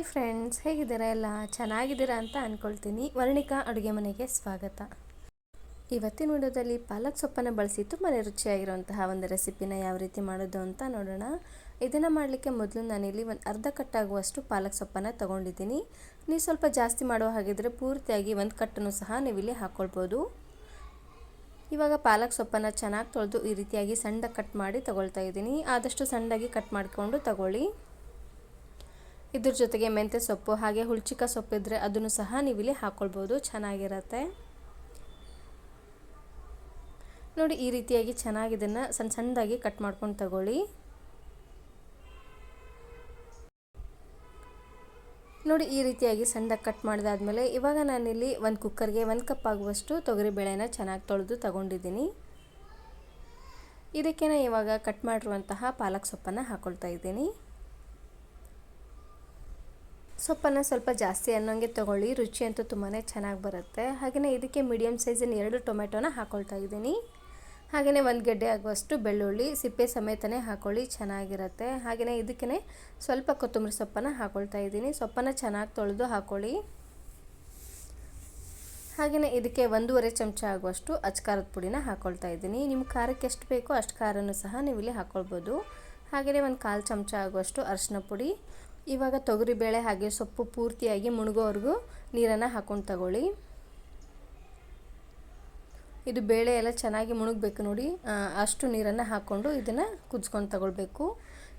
Hi friends, ಹೇಗಿದ್ದೀರಾ ಎಲ್ಲ? ಚೆನ್ನಾಗಿದ್ದೀರಾ ಅಂತ ಅಂದ್ಕೊಳ್ತೀನಿ ವರ್ಣಿಕಾ ಅಡುಗೆ ಮನೆಗೆ ಸ್ವಾಗತ. ಇವತ್ತಿನ ವಿಡಿಯೋದಲ್ಲಿ ಪಾಲಕ್ ಸೊಪ್ಪನ್ನು ಬಳಸಿ ತುಂಬಾ ರುಚಿಯಾಗಿರುವಂತಹ ಒಂದು ರೆಸಿಪಿನ ಯಾವ ರೀತಿ ಮಾಡೋದು ಅಂತ ನೋಡೋಣ. ಇದನ್ನು ಮಾಡಲಿಕ್ಕೆ ಮೊದಲು ನಾನಿಲ್ಲಿ ಒಂದು ಅರ್ಧ ಕಟ್ಟಾಗುವಷ್ಟು ಪಾಲಕ್ ಸೊಪ್ಪನ್ನು ತೊಗೊಂಡಿದ್ದೀನಿ. ನೀವು ಸ್ವಲ್ಪ ಜಾಸ್ತಿ ಮಾಡೋ ಹಾಗಿದ್ರೆ ಪೂರ್ತಿಯಾಗಿ ಒಂದು ಕಟ್ಟನ್ನು ಸಹ ನೀವು ಇಲ್ಲಿ ಹಾಕ್ಕೊಳ್ಬೋದು ಇವಾಗ ಪಾಲಕ್ ಸೊಪ್ಪನ್ನು ಚೆನ್ನಾಗಿ ತೊಳೆದು ಈ ರೀತಿಯಾಗಿ ಸಣ್ಣ ಕಟ್ ಮಾಡಿ ತಗೊಳ್ತಾ ಇದ್ದೀನಿ. ಆದಷ್ಟು ಸಣ್ಣದಾಗಿ ಕಟ್ ಮಾಡಿಕೊಂಡು ತಗೊಳ್ಳಿ. ಇದ್ರ ಜೊತೆಗೆ ಮೆಂತ್ಯ ಸೊಪ್ಪು ಹಾಗೆ ಹುಳ್ಚಿಕ ಸೊಪ್ಪಿದ್ರೆ ಅದನ್ನು ಸಹ ನೀವಿಲ್ಲಿ ಹಾಕ್ಕೊಳ್ಬೋದು ಚೆನ್ನಾಗಿರತ್ತೆ. ನೋಡಿ, ಈ ರೀತಿಯಾಗಿ ಚೆನ್ನಾಗಿ ಇದನ್ನು ಸಣ್ಣ ಸಣ್ಣದಾಗಿ ಕಟ್ ಮಾಡ್ಕೊಂಡು ತಗೊಳ್ಳಿ. ನೋಡಿ, ಈ ರೀತಿಯಾಗಿ ಸಣ್ಣದಾಗಿ ಕಟ್ ಮಾಡಿದಾದ್ಮೇಲೆ ಇವಾಗ ನಾನಿಲ್ಲಿ ಒಂದು ಕುಕ್ಕರ್ಗೆ ಒಂದು ಕಪ್ ಆಗುವಷ್ಟು ತೊಗರಿಬೇಳೆನ ಚೆನ್ನಾಗಿ ತೊಳೆದು ತಗೊಂಡಿದ್ದೀನಿ. ಇದಕ್ಕೆ ಇವಾಗ ಕಟ್ ಮಾಡಿರುವಂತಹ ಪಾಲಕ್ ಸೊಪ್ಪನ್ನು ಹಾಕ್ಕೊಳ್ತಾ ಇದ್ದೀನಿ. ಸೊಪ್ಪನ್ನು ಸ್ವಲ್ಪ ಜಾಸ್ತಿ ಅನ್ನೋಂಗೆ ತೊಗೊಳ್ಳಿ, ರುಚಿ ಅಂತೂ ತುಂಬಾ ಚೆನ್ನಾಗಿ ಬರುತ್ತೆ. ಹಾಗೆಯೇ ಇದಕ್ಕೆ ಮೀಡಿಯಮ್ ಸೈಜಿನ ಎರಡು ಟೊಮೆಟೊನ ಹಾಕ್ಕೊಳ್ತಾ ಇದ್ದೀನಿ. ಹಾಗೆಯೇ ಒಂದು ಗೆಡ್ಡೆ ಆಗುವಷ್ಟು ಬೆಳ್ಳುಳ್ಳಿ, ಸಿಪ್ಪೆ ಸಮೇತನೇ ಹಾಕ್ಕೊಳ್ಳಿ ಚೆನ್ನಾಗಿರುತ್ತೆ. ಹಾಗೆಯೇ ಇದಕ್ಕೆ ಸ್ವಲ್ಪ ಕೊತ್ತಂಬರಿ ಸೊಪ್ಪನ್ನು ಹಾಕ್ಕೊಳ್ತಾ ಇದ್ದೀನಿ. ಸೊಪ್ಪನ್ನು ಚೆನ್ನಾಗಿ ತೊಳೆದು ಹಾಕ್ಕೊಳ್ಳಿ ಹಾಗೆಯೇ ಇದಕ್ಕೆ ಒಂದೂವರೆ ಚಮಚ ಆಗುವಷ್ಟು ಅಚ್ಕಾರದ ಪುಡಿನ ಹಾಕ್ಕೊಳ್ತಾ ಇದ್ದೀನಿ. ನಿಮ್ಮ ಖಾರಕ್ಕೆ ಎಷ್ಟು ಬೇಕೋ ಅಷ್ಟು ಖಾರನೂ ಸಹ ನೀವು ಇಲ್ಲಿ ಹಾಕ್ಕೊಳ್ಬೋದು ಹಾಗೆಯೇ ಒಂದು ಕಾಲು ಚಮಚ ಆಗುವಷ್ಟು ಅರಿಶಿನ ಪುಡಿ ಇವಾಗ ತೊಗರಿಬೇಳೆ ಹಾಗೆ ಸೊಪ್ಪು ಪೂರ್ತಿಯಾಗಿ ಮುಳುಗೋವರೆಗೂ ನೀರನ್ನು ಹಾಕ್ಕೊಂಡು ತಗೊಳ್ಳಿ. ಇದು ಬೇಳೆ ಎಲ್ಲ ಚೆನ್ನಾಗಿ ಮುಳುಗಬೇಕು ನೋಡಿ. ಅಷ್ಟು ನೀರನ್ನು ಹಾಕ್ಕೊಂಡು ಇದನ್ನು ಕುದಿಸ್ಕೊಂಡು ತಗೊಳ್ಬೇಕು.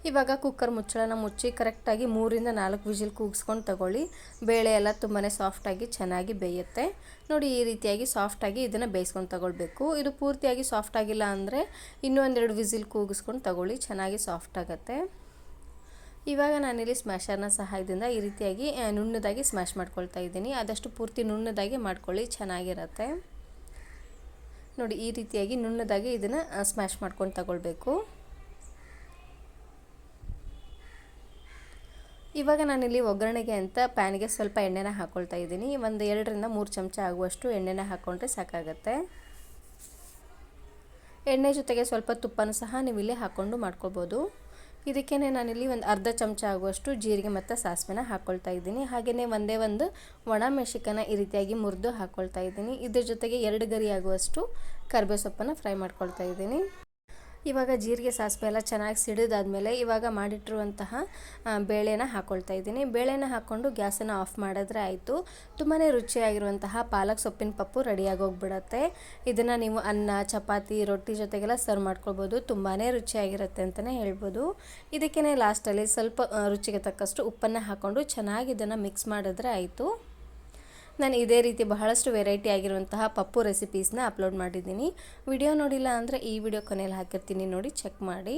ಇವಾಗ ಕುಕ್ಕರ್ ಮುಚ್ಚಳನ ಮುಚ್ಚಿ ಕರೆಕ್ಟಾಗಿ ಮೂರಿಂದ ನಾಲ್ಕು ವಿಜಿಲ್ ಕೂಗಿಸ್ಕೊಂಡು ತಗೊಳ್ಳಿ. ಬೇಳೆ ಎಲ್ಲ ತುಂಬಾ ಸಾಫ್ಟಾಗಿ ಚೆನ್ನಾಗಿ ಬೇಯುತ್ತೆ. ನೋಡಿ ಈ ರೀತಿಯಾಗಿ ಸಾಫ್ಟಾಗಿ ಇದನ್ನು ಬೇಯಿಸ್ಕೊಂಡು ತಗೊಳ್ಬೇಕು. ಇದು ಪೂರ್ತಿಯಾಗಿ ಸಾಫ್ಟ್ ಆಗಿಲ್ಲ ಅಂದರೆ ಇನ್ನೂ ಒಂದೆರಡು ವಿಸಿಲ್ ಕೂಗಿಸ್ಕೊಂಡು ತಗೊಳ್ಳಿ. ಚೆನ್ನಾಗಿ ಸಾಫ್ಟ್ ಆಗುತ್ತೆ. ಇವಾಗ ನಾನಿಲ್ಲಿ ಸ್ಮ್ಯಾಶರ್ನ ಸಹಾಯದಿಂದ ಈ ರೀತಿಯಾಗಿ ನುಣ್ಣದಾಗಿ ಸ್ಮ್ಯಾಶ್ ಮಾಡ್ಕೊಳ್ತಾ ಇದ್ದೀನಿ. ಆದಷ್ಟು ಪೂರ್ತಿ ನುಣ್ಣದಾಗಿ ಮಾಡ್ಕೊಳ್ಳಿ, ಚೆನ್ನಾಗಿರುತ್ತೆ. ನೋಡಿ, ಈ ರೀತಿಯಾಗಿ ನುಣ್ಣದಾಗಿ ಇದನ್ನು ಸ್ಮ್ಯಾಶ್ ಮಾಡ್ಕೊಂಡು ತಗೊಳ್ಬೇಕು. ಇವಾಗ ನಾನಿಲ್ಲಿ ಒಗ್ಗರಣೆಗೆ ಅಂತ ಪ್ಯಾನ್ಗೆ ಸ್ವಲ್ಪ ಎಣ್ಣೆನ ಹಾಕ್ಕೊಳ್ತಾ ಇದ್ದೀನಿ. ಒಂದು ಎರಡರಿಂದ ಮೂರು ಚಮಚ ಆಗುವಷ್ಟು ಎಣ್ಣೆನ ಹಾಕ್ಕೊಂಡ್ರೆ ಸಾಕಾಗತ್ತೆ. ಎಣ್ಣೆ ಜೊತೆಗೆ ಸ್ವಲ್ಪ ತುಪ್ಪನೂ ಸಹ ನೀವು ಇಲ್ಲಿ ಹಾಕ್ಕೊಂಡು ಮಾಡ್ಕೊಬೋದು. ಇದಕ್ಕೇ ನಾನಿಲ್ಲಿ ಒಂದು ಅರ್ಧ ಚಮಚ ಆಗುವಷ್ಟು ಜೀರಿಗೆ ಮತ್ತು ಸಾಸಿವೆನ ಹಾಕ್ಕೊಳ್ತಾ ಇದ್ದೀನಿ. ಹಾಗೆಯೇ ಒಂದೇ ಒಂದು ಒಣ ಮೆಣಸಿಕನ ಈ ರೀತಿಯಾಗಿ ಮುರಿದು ಹಾಕ್ಕೊಳ್ತಾ ಇದ್ದೀನಿ. ಇದ್ರ ಜೊತೆಗೆ ಎರಡು ಗರಿ ಆಗುವಷ್ಟು ಕರ್ಬೇ ಸೊಪ್ಪನ್ನು ಫ್ರೈ ಮಾಡ್ಕೊಳ್ತಾ ಇದ್ದೀನಿ. ಇವಾಗ ಜೀರಿಗೆ ಸಾಸಿವೆ ಎಲ್ಲ ಚೆನ್ನಾಗಿ ಸಿಡಿದಾದ್ಮೇಲೆ ಇವಾಗ ಮಾಡಿಟ್ಟಿರುವಂತಹ ಬೇಳೆನ ಹಾಕ್ಕೊಳ್ತಾ ಇದ್ದೀನಿ. ಬೇಳೆನ ಹಾಕ್ಕೊಂಡು ಗ್ಯಾಸನ್ನು ಆಫ್ ಮಾಡಿದ್ರೆ ಆಯಿತು. ತುಂಬಾ ರುಚಿಯಾಗಿರುವಂತಹ ಪಾಲಕ್ ಸೊಪ್ಪಿನ ಪಪ್ಪು ರೆಡಿಯಾಗಿ ಹೋಗ್ಬಿಡತ್ತೆ. ಇದನ್ನು ನೀವು ಅನ್ನ, ಚಪಾತಿ, ರೊಟ್ಟಿ ಜೊತೆಗೆಲ್ಲ ಸರ್ವ್ ಮಾಡ್ಕೊಳ್ಬೋದು. ತುಂಬಾ ರುಚಿಯಾಗಿರುತ್ತೆ ಅಂತಲೇ ಹೇಳ್ಬೋದು. ಇದಕ್ಕೇ ಲಾಸ್ಟಲ್ಲಿ ಸ್ವಲ್ಪ ರುಚಿಗೆ ತಕ್ಕಷ್ಟು ಉಪ್ಪನ್ನು ಹಾಕ್ಕೊಂಡು ಚೆನ್ನಾಗಿ ಇದನ್ನು ಮಿಕ್ಸ್ ಮಾಡಿದ್ರೆ ಆಯಿತು. ನಾನು ಇದೇ ರೀತಿ ಬಹಳಷ್ಟು ವೆರೈಟಿ ಆಗಿರುವಂತಹ ಪಪ್ಪು ರೆಸಿಪೀಸ್ನ ಅಪ್ಲೋಡ್ ಮಾಡಿದ್ದೀನಿ. ವಿಡಿಯೋ ನೋಡಿಲ್ಲ ಅಂದರೆ ಈ ವಿಡಿಯೋ ಕೊನೆಯಲ್ಲಿ ಹಾಕಿರ್ತೀನಿ ನೋಡಿ ಚೆಕ್ ಮಾಡಿ.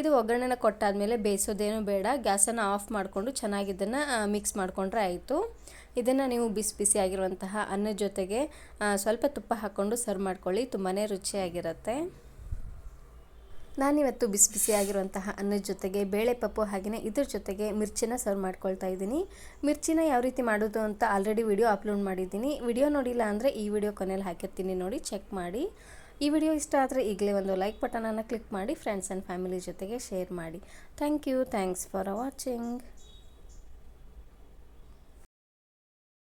ಇದು ಒಗ್ಗರಣೆನ ಕೊಟ್ಟಾದಮೇಲೆ ಬೇಯಿಸೋದೇನು ಬೇಡ. ಗ್ಯಾಸನ್ನು ಆಫ್ ಮಾಡಿಕೊಂಡು ಚೆನ್ನಾಗಿ ಇದನ್ನು ಮಿಕ್ಸ್ ಮಾಡಿಕೊಂಡ್ರೆ ಆಯಿತು. ಇದನ್ನು ನೀವು ಬಿಸಿ ಬಿಸಿ ಆಗಿರುವಂತಹ ಅನ್ನದ ಜೊತೆಗೆ ಸ್ವಲ್ಪ ತುಪ್ಪ ಹಾಕ್ಕೊಂಡು ಸರ್ವ್ ಮಾಡ್ಕೊಳ್ಳಿ ತುಂಬಾ ರುಚಿಯಾಗಿರುತ್ತೆ. ನಾನಿವತ್ತು ಬಿಸಿ ಬಿಸಿಯಾಗಿರುವಂತಹ ಅನ್ನದ ಜೊತೆಗೆ ಬೇಳೆ ಪಪ್ಪು ಹಾಗೆಯೇ ಇದ್ರ ಜೊತೆಗೆ ಮಿರ್ಚಿನ ಸರ್ವ್ ಮಾಡ್ಕೊಳ್ತಾ ಇದ್ದೀನಿ. ಮಿರ್ಚಿನ ಯಾವ ರೀತಿ ಮಾಡೋದು ಅಂತ ಆಲ್ರೆಡಿ ವಿಡಿಯೋ ಅಪ್ಲೋಡ್ ಮಾಡಿದ್ದೀನಿ. ವಿಡಿಯೋ ನೋಡಿಲ್ಲ ಅಂದರೆ ಈ ವಿಡಿಯೋ ಕೊನೆಯಲ್ಲಿ ಹಾಕಿರ್ತೀನಿ ನೋಡಿ ಚೆಕ್ ಮಾಡಿ. ಈ ವಿಡಿಯೋ ಇಷ್ಟ ಆದರೆ ಈಗಲೇ ಒಂದು ಲೈಕ್ ಬಟನನ್ನು ಕ್ಲಿಕ್ ಮಾಡಿ ಫ್ರೆಂಡ್ಸ್ ಆ್ಯಂಡ್ ಫ್ಯಾಮಿಲಿ ಜೊತೆಗೆ ಶೇರ್ ಮಾಡಿ. Thank you thanks for watching